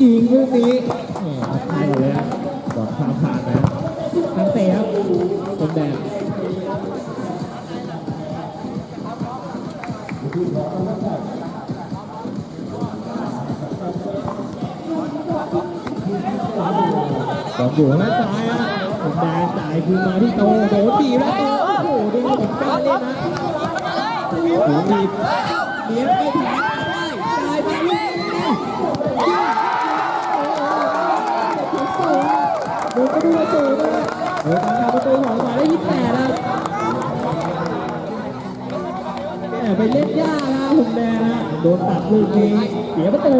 ยิงลูกนี้แหมทักทายก่อนเลยครับก่อนความผ่านนะทางเตะครับคนแดงบอลอยู่ทางด้านซ้ายฮะคนแดงจ่ายคืนมาที่โตโตตีแล้วโตโอ้โหดูเหมือนกล้าเล่นนะโอ้โหมีเลี้ยงไปถึงได้จ่ายไปลูกนี้ ดูก็ดูสูงนะโอ้การทำประตูของหมายเลขยี่สิบแปดนะแหม ไปเล่นยากนะผมแดงนะโดนตัดลูกนี้เสียประตู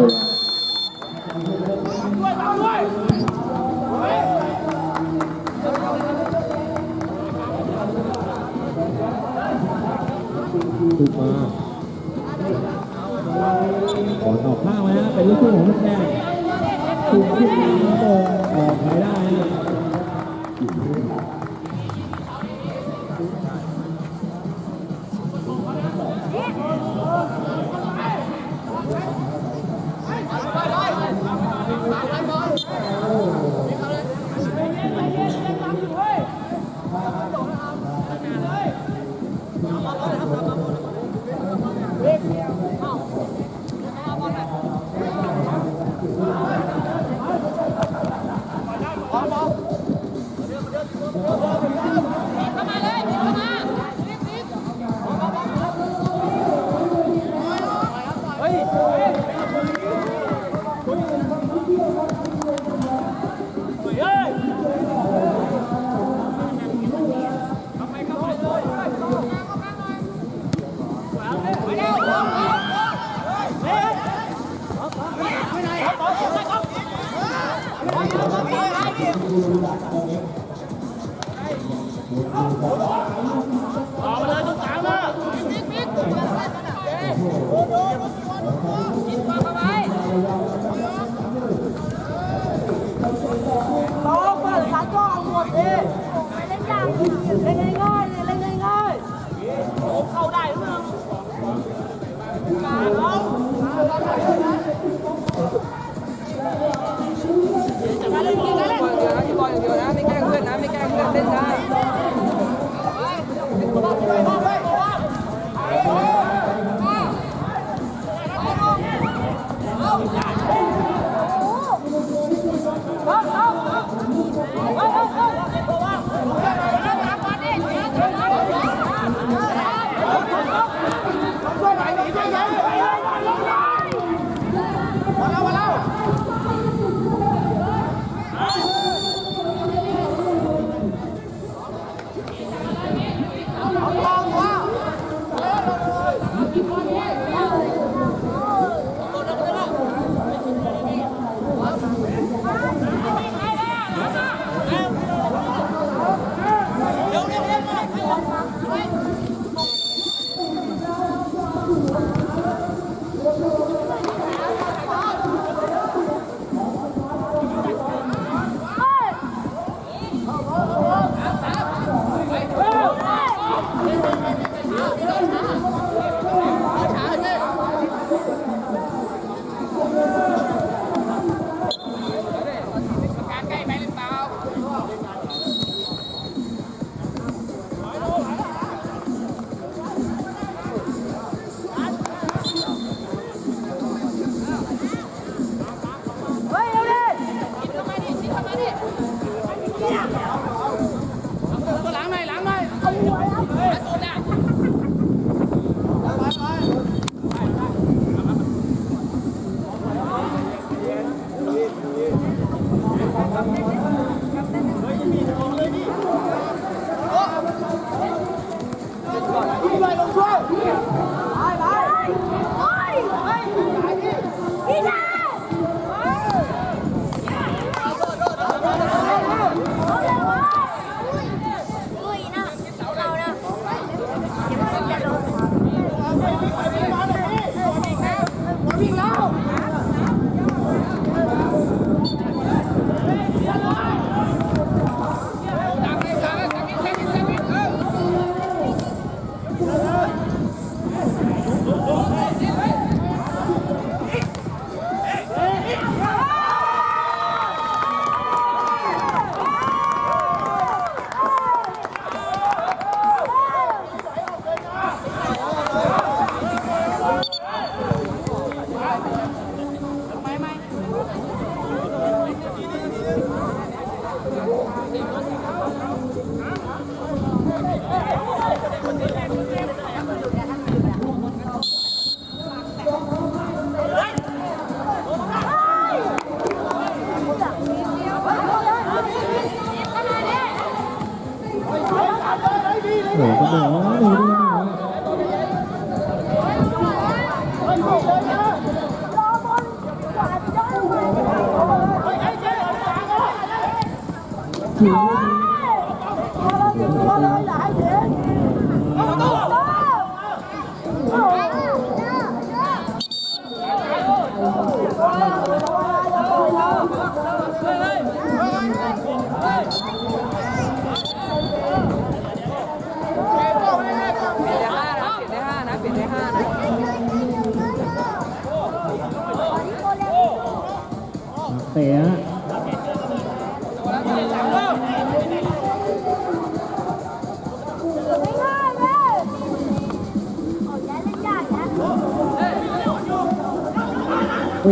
ต่อเปิดสายก็อดเล่นยากเล่น Oh.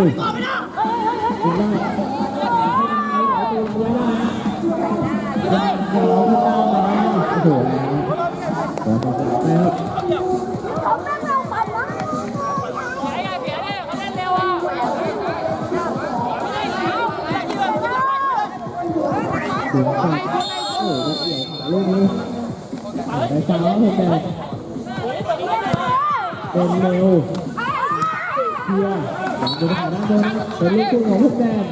ยโอ้โหขอต่อไปครับโอ้โหเกี่ยวขาลูกนี้ได้ฟาวแล้วผมแดงเป็นเร็วเพียร์ หลังดูขาด้านบนเป็นลูกตุ้งของผมแดง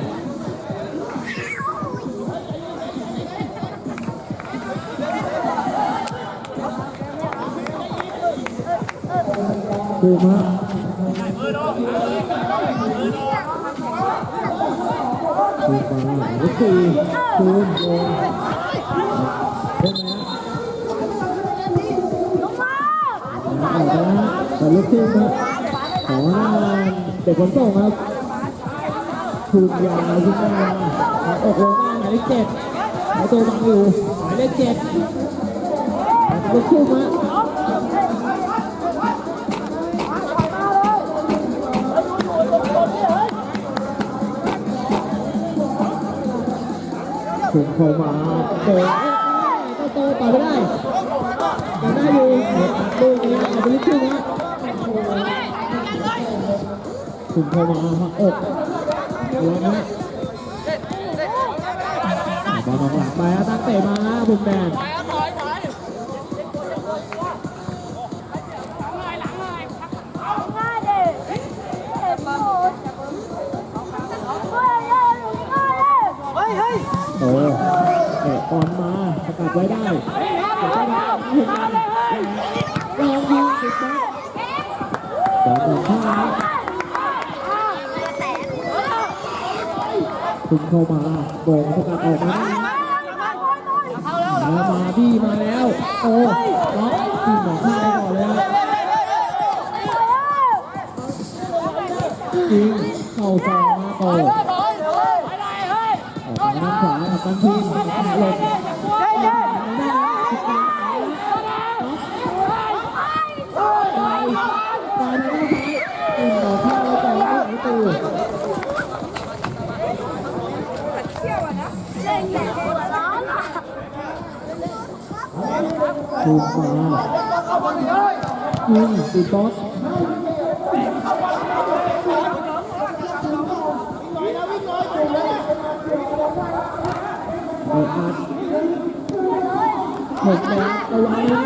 ดูมาดูมาลูกสี่คูณโยนเป็นไงฮะออกแล้วฮะแต่ลูกทีมครับขอหน้า เด็กคนส่งครับถูกยาวขึ้นมาอกลงมาหมายเลขเจ็ดหายตัวบังอยู่หมายเลขเจ็ดลูกคู่มาถึงเข้ามาโตโตต่อไม่ได้ยังได้อยู่ดูกนี้เอาไปลึกขึ้นนะ ถึงเข้ามาหักอกล้วนะบอลหลังไปตั้งเตะมาบุมแดนโตเตะบอลมาสกัดไว้ได้เตะได้ถึงกันลองยิงติดบอลบอลของข้าง คุณเข้ามาโด่งสกัดออกมามามาพี่มาแล้ว โอ้ล็อกทีมของข้างก่อนเลยฮะยิงเข้าซองมาโตออกมาด้านขวากับตันทีมขาลบ ถูกมายิงติดบอสเปิดอัดหกแดงเอาไว้นะ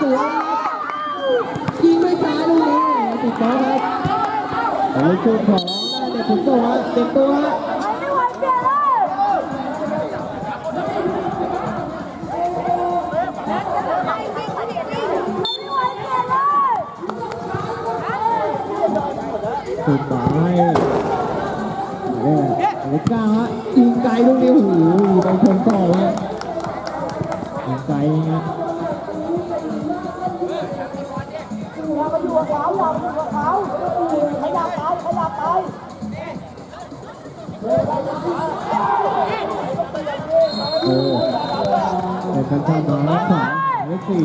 สวยยิงไม่ช้าลูกนี้ติดบอสครับโอ้ยช่วงของได้เด็กขุนโซ่ฮะเต็มตัวฮะ สุดท้ายเนี่ยเล็กเก้าฮะยิงไกลลูกนี้โอ้โหไปชนต่อฮะยิงไกลฮะโอ้แต่กันชามาแล้วขวาเลขสี่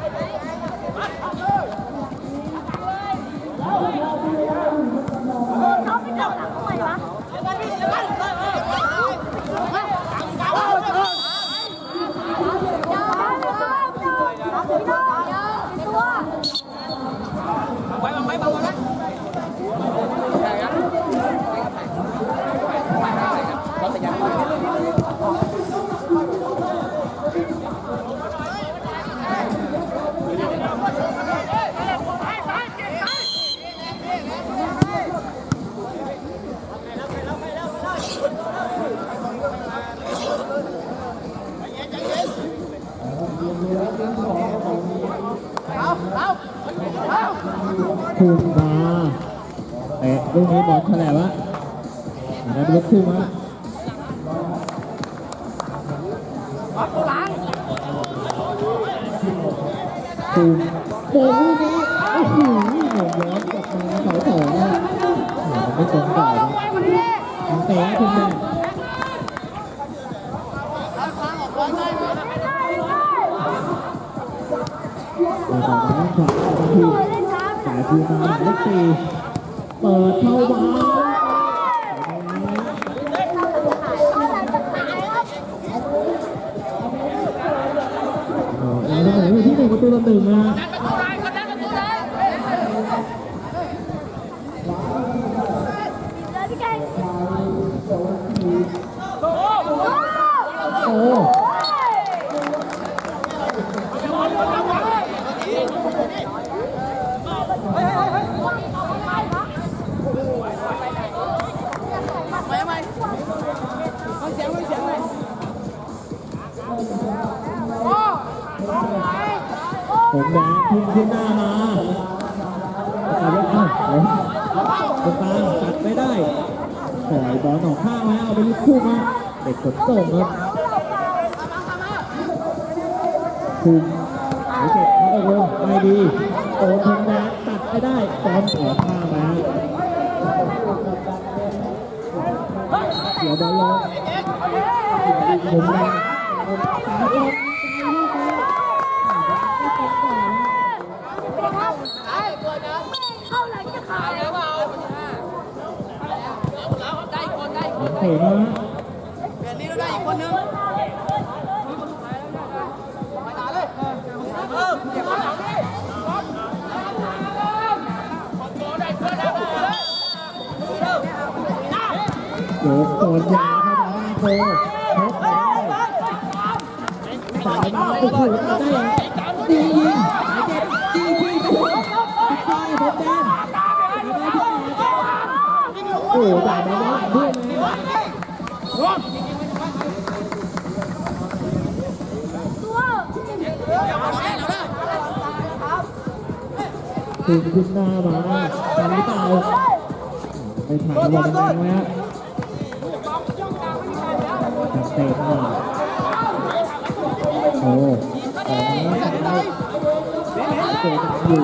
Mấy bằng mấy bằng mấy คูโป่งลูนี้โอ้โหหน่งย้อนกลับมาเสาสองอะไม่ตรงต่อนะเตะคุณแม่มาต่อมาขวาทีสายคูมาเลขสี่เปิดเข้ามา ไปที่หนึ่ง ส่งครับคุมหายเจ็บเข้าไปลงไม่ดีโอ้ทงแดงตัดไม่ได้บอลออกข้างแล้วเดี๋ยวบอลลงผมแดงตาบอลเข้าหลังจะขาดแล้วเปล่าได้คนได้คนเตะมา โยกโดนยาเข้ามาโคชกได้สายมาโอ้โหได้ดียิงหายเจ็บดีที่ไปเลยใช่ผมแดงโอ้จ่ายมาแล้วด้วยนะคืนขึ้นหน้ามาทันหรือเปล่าไปถ่ายบอลแรงไหมฮะ เตะมาโอ้ออกมาแล้วเตะอยู่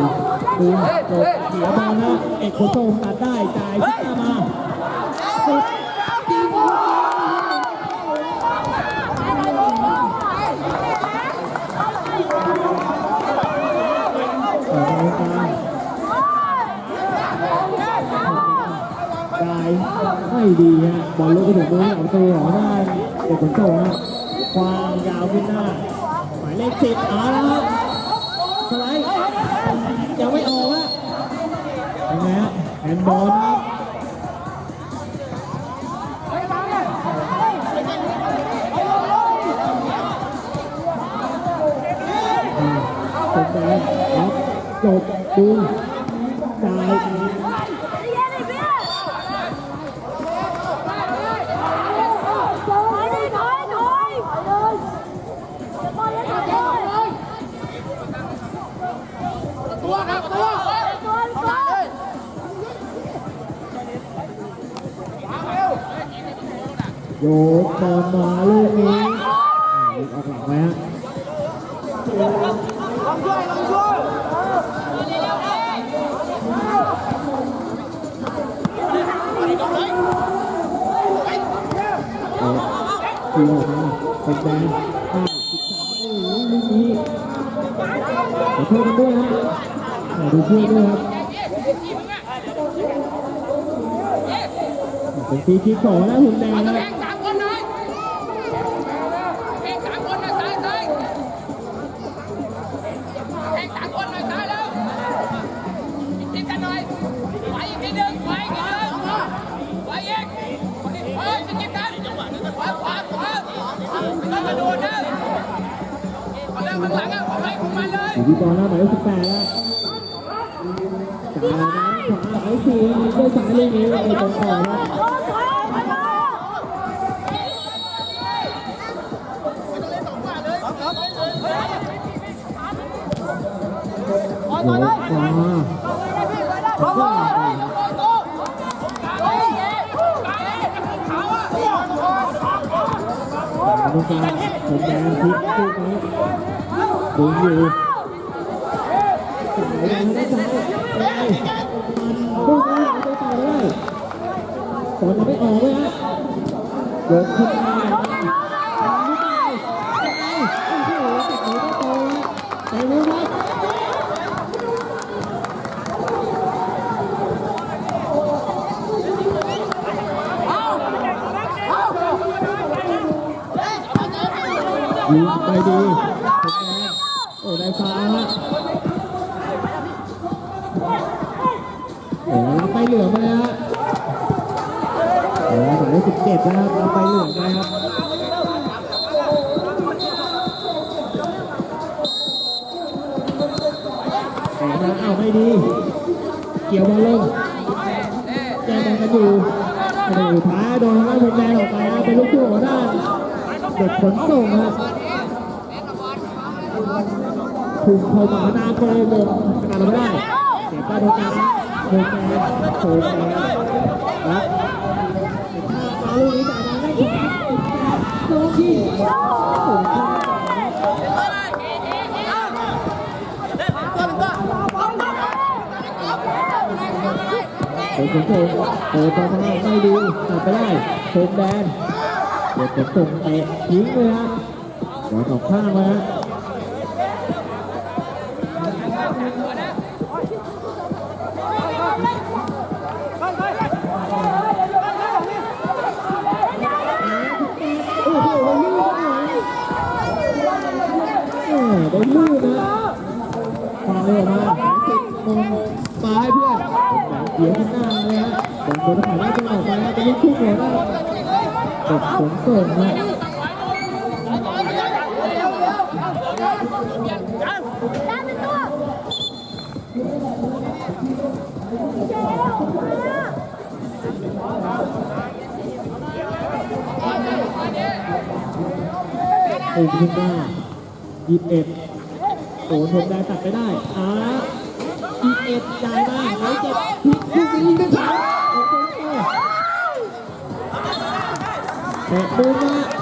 ดูจบเสียบอลนะเอกโคโซมตัดได้จ่ายขึ้นหน้ามาสุดยิงออกมาตามจ่ายไม่ดีฮะบอลลูกกระถูกมือของตัวของด้านเอกโคโซฮะควางยาวขึ้นหน้าหมายเลขสิบเอาแล้วครับสไลด์ยังไม่ออกอะยังไงฮะแอนบอลครับจบดู โยกบอลมาลูกนี้ลูกออกหลังไว้ฮะลองช่วยลองช่วยตีออกมาเป็นแดงห้าสิบสามโอ้โหลูกนี้ขอโทษกันด้วยนะขอดูช่วยด้วยครับเป็นฟรีคิกของนะหุ่นแดงนะ ไม่ต้องกระโดดนะคนแรกข้างหลังอะของใครของมันเลยดีตองหน้าหมายเลขสิบแปดแล้วจ่ายนะขวาสายสี่ด้วยสายลูกนี้ไอ้ตรงต่อนะถอยถอเลยขวา พร้อมเลยตางผมแดงพลิกลูกนี้ดึงอยู่สายแดงได้สายไปลูกนี้เอาไปต่อเลยฝนไม่ออกเลยฮะเดินขึ้นมา ยิงไปดีโอ้ได้ฟ้าโอ้รับไปเหลืองไปฮะโอ้หมายเลขสิบเจ็ดนะครับรับไปเหลืองไปครับเอาไม่ดี เกี่ยวบอลลงแจงบอลกันอยู่โอ้โหท้ายโดนทางด้านผมแดงออกไปนะเป็นลูกคู่ของด้าน เด็กขนส่งครับถูกเขาหมานาโกมงขนาดไม่ได้เสียบได้ตรงกลางโคแกนโคแกนครับมาลูกนี้จ่ายมาได้ถูกโซกี้โอ้โหเป็นขนส่งเปิดบอลมาไม่ดีตัดไปได้โคแดน เด็กขนส่งเตะทิ้งเลยฮะบอลออกข้างมาฮะโอ้โหมันลื่นเลยเออได้ลื่นะฟังเลยออกมาติดมงปลาให้เพื่อนเดี๋ยวข้างหน้าเลยฮะบางคนถ่ายได้จังออกไปนะจะลุกขึ้นหัวได้ เด็กขนส่งนะโอ้ยขึ้นได้ยี่สิบเอ็ดโอ้ทนได้ตัดไปได้อ่ายี่สิบเอ็ดจ่ายมาหายเจ็บพลิกลูกนี้ได้สาม ここが